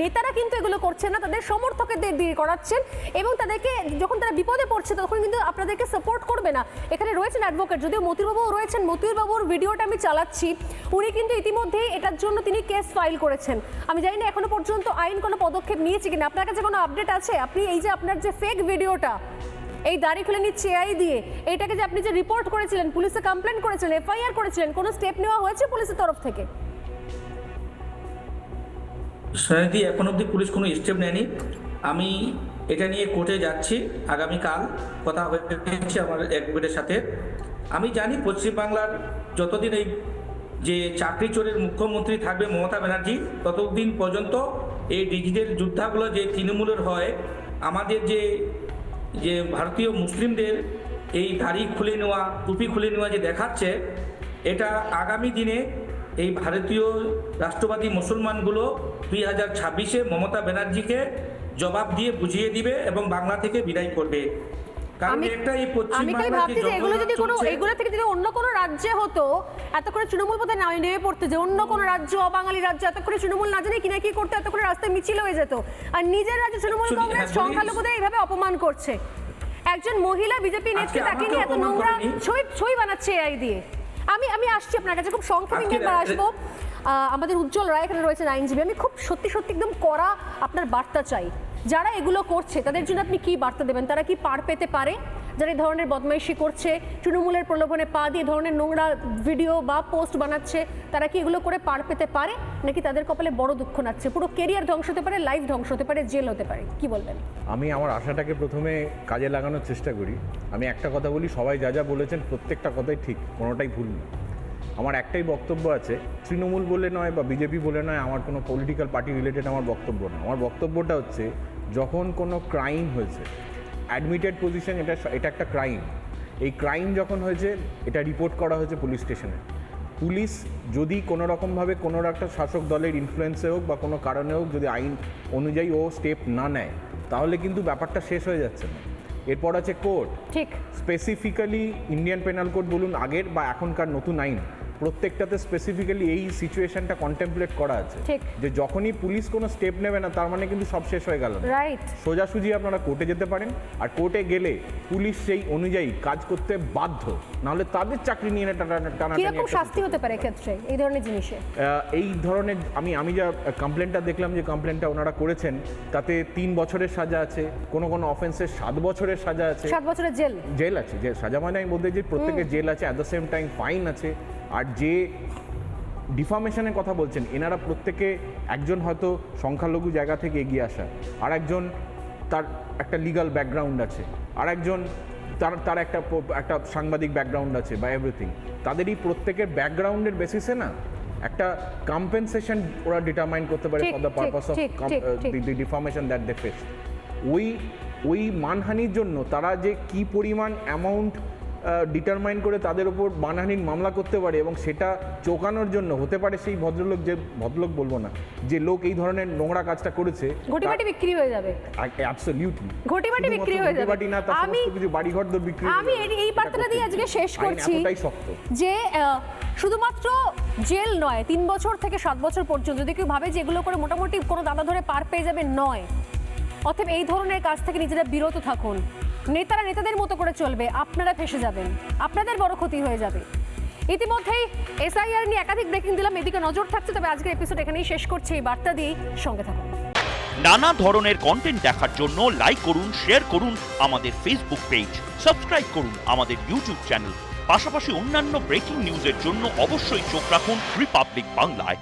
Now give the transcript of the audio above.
নেতারা কিন্তু এগুলো করছেন না, তাদের সমর্থকদের দিয়ে করাচ্ছেন এবং তাদেরকে যখন তারা বিপদে পড়ছে তখন কিন্তু আপনাদেরকে সাপোর্ট করবে না। এখানে রয়েছেন অ্যাডভোকেট যদিও মতিউরবাবু রয়েছেন মতিউরবাবুর ভিডিওটা আমি চালাচ্ছি। উনি কিন্তু ইতিমধ্যেই এটার জন্য তিনি কেস ফাইল করেছেন। আমি জানি না এখনও পর্যন্ত আইন কোনো পদক্ষেপ নিয়েছে কিনা। আপনার কাছে কোনো আপডেট আছে? আপনি এই যে আপনার যে ফেক ভিডিওটা এই দাড়ি খুলে নিচ্ছে এআই দিয়ে, এইটাকে যে আপনি যে রিপোর্ট করেছিলেন, পুলিশে কমপ্লেন করেছিলেন এফআইআর করেছিলেন, কোনো স্টেপ নেওয়া হয়েছে পুলিশের তরফ থেকে? সয়াদি, এখন অবধি পুলিশ কোনো স্টেপ নেয়নি। আমি এটা নিয়ে কোর্টে যাচ্ছি, আগামীকাল কথা হয়েছে আমার অ্যাডভোকেটের সাথে। আমি জানি পশ্চিমবাংলার যতদিন এই যে চাকরি চোরের মুখ্যমন্ত্রী থাকবে মমতা ব্যানার্জি, ততদিন পর্যন্ত এই ডিজিটাল যুদ্ধাগুলো যে তৃণমূলের হয়, আমাদের যে যে ভারতীয় মুসলিমদের এই দাড়ি খুলে নেওয়া, টুপি খুলে নেওয়া যে দেখাচ্ছে, এটা আগামী দিনে এই ভারতীয় রাষ্ট্রবাদী মুসলমানগুলো দুই হাজার ছাব্বিশে মমতা ব্যানার্জিকে জবাব দিয়ে বুঝিয়ে দিবে এবং বাংলা থেকে বিদায় করবে। আমি তাই ভাবছি যে এগুলো যদি কোনো এগুলো থেকে যদি অন্য কোনো রাজ্যে হতো এত করে তৃণমূল পথে না নেমে পড়তে যে অন্য কোনো রাজ্য অবাঙালি রাজ্য এত করে তৃণমূল না জানে কিনা কি করতে এত করে রাস্তায় মিছিল হয়ে যেত। আর নিজের রাজ্যে তৃণমূল কংগ্রেস হ্যাঁ, সংখ্যালঘুদের এইভাবে অপমান করছে। একজন মহিলা বিজেপি নেত্রী তাকে নিয়ে এত নোংরা। ছবি ছবি বানাচ্ছে এআই দিয়ে। আমি আমি আসছি আপনার কাছে খুব সংক্ষেপে একবার আসব। আমাদের উজ্জ্বল রায় এখানে রয়েছেন আইনজীবী। আমি খুব সত্যি সত্যি একদম করা আপনার বার্তা চাই। যারা এগুলো করছে তাদের জন্য আপনি কি বার্তা দেবেন? তারা কি পার পেতে পারে? যারা এই ধরনের বদমাইশি করছে, তৃণমূলের প্রলোভনে পা দিয়ে ধরনের নোংরা ভিডিও বা পোস্ট বানাচ্ছে, তারা কি এগুলো করে পার পেতে পারে? নাকি তাদের কপালে বড় দুঃখ নাচ্ছে? পুরো কেরিয়ার ধ্বংস হতে পারে, লাইফ ধ্বংস হতে পারে, জেল হতে পারে, কি বলবেন? আমি আমার আশাটাকে প্রথমে কাজে লাগানোর চেষ্টা করি। আমি একটা কথা বলি, সবাই যা যা বলেছেন প্রত্যেকটা কথাই ঠিক, কোনোটাই ভুল না আমার একটাই বক্তব্য আছে, তৃণমূল বলে নয় বা বিজেপি বলে নয়, আমার কোনো পলিটিক্যাল পার্টি রিলেটেড আমার বক্তব্য না আমার বক্তব্যটা হচ্ছে, যখন কোনো ক্রাইম হয়েছে অ্যাডমিটেড পজিশন এটা এটা একটা ক্রাইম এই ক্রাইম যখন হয়েছে এটা রিপোর্ট করা হয়েছে পুলিশ স্টেশনে পুলিশ যদি কোনো রকমভাবে কোনো একটা শাসক দলের ইনফ্লুয়েন্সে হোক বা কোনো কারণে হোক যদি আইন অনুযায়ী ও স্টেপ না নেয় তাহলে কিন্তু ব্যাপারটা শেষ হয়ে যাচ্ছে না। এরপর আছে কোর্ট ঠিক। স্পেসিফিক্যালি ইন্ডিয়ান পেনাল কোড বলুন আগের বা এখনকার নতুন আইন। প্রত্যেকটাতে স্পেসিফিক্যালি এই সিচুয়েশনটা কন্টেম্পলেট করা আছে। যে যখনই পুলিশ কোনো স্টেপ নেবে না তার মানে কিন্তু সব শেষ হয়ে গেল রাইট সোজাসুজি আপনারা কোর্টে যেতে পারেন আর কোর্টে গেলে পুলিশ সেই অনুযায়ী কাজ করতে বাধ্য। নাহলে তাদের চাকরি নিয়ে টানা কীরকম শাস্তি হতে পারে ক্ষেত্রে এই ধরনের জিনিসে? এই ধরনের আমি আমি যা কমপ্লেনটা দেখলাম যে কমপ্লেনটা ওনারা করেছেন তাতে তিন বছরের সাজা আছে কোনো কোনো অফেন্সের সাত বছরের সাজা আছে। সাত বছরের জেল? জেল আছে যে সাজা মানে আমি বলতে যে প্রত্যেকের জেল আছে at the same time fine আছে। আর যে ডিফার্মেশনের কথা বলছেন এনারা প্রত্যেকে একজন হয়তো সংখ্যালঘু জায়গা থেকে এগিয়ে আসা আর একজন তার একটা লিগাল ব্যাকগ্রাউন্ড আছে আর একজন তার তার একটা একটা সাংবাদিক ব্যাকগ্রাউন্ড আছে বা এভরিথিং তাদের এই প্রত্যেকের ব্যাকগ্রাউন্ডের বেসিসে না একটা কম্পেনসেশন ওরা ডিটারমাইন করতে পারে for the purpose of. The deformation that they face ওই ওই মানহানির জন্য তারা যে কি পরিমাণ অ্যামাউন্ট ডিটারমাইন করে তাদের ওপর মানহানির মামলা করতে পারে এবং সেটা চোকানোর জন্য হতে পারে সেই ভদ্রলোক যে ভদ্রলোক বলব না যে লোক এই ধরনের নোংরা কাজটা করেছে ঘটিবাটি বিক্রি হয়ে যাবে। অ্যাবসলিউটলি ঘটিবাটি বিক্রি হয়ে যাবে। ঘটিবাটি না আমি কিছু বাড়িঘর তো বিক্রি আমি এই- বার্তাটা দিয়ে আজকে শেষ করছি শক্ত। যে শুধুমাত্র জেল নয় তিন বছর থেকে সাত বছর পর্যন্ত যদি কেউ ভাবে যে এগুলো করে মোটামুটি কোনো দাদা ধরে পার পেয়ে যাবে নয়। অতএব এই ধরনের কাজ থেকে নিজেরা বিরত থাকুন। নেতারা নেতাদের মতো করে চলবে, আপনারা ফেসে যাবেন, আপনাদের বড় ক্ষতি হয়ে যাবে। ইতিমধ্যেই এসআইআর নিয়ে একাধিক ব্রেকিং দিলাম, এদিকে নজর থাকছে, তবে আজকের এপিসোড এখানেই শেষ করছি, এই বার্তা দিয়েই সঙ্গে থাকুন। নানা ধরনের কন্টেন্ট দেখার জন্য লাইক করুন শেয়ার করুন আমাদের ফেসবুক পেজ সাবস্ক্রাইব করুন আমাদের ইউটিউব চ্যানেল পাশাপাশি অন্যান্য ব্রেকিং নিউজের জন্য অবশ্যই চোখ রাখুন রিপাবলিক বাংলায়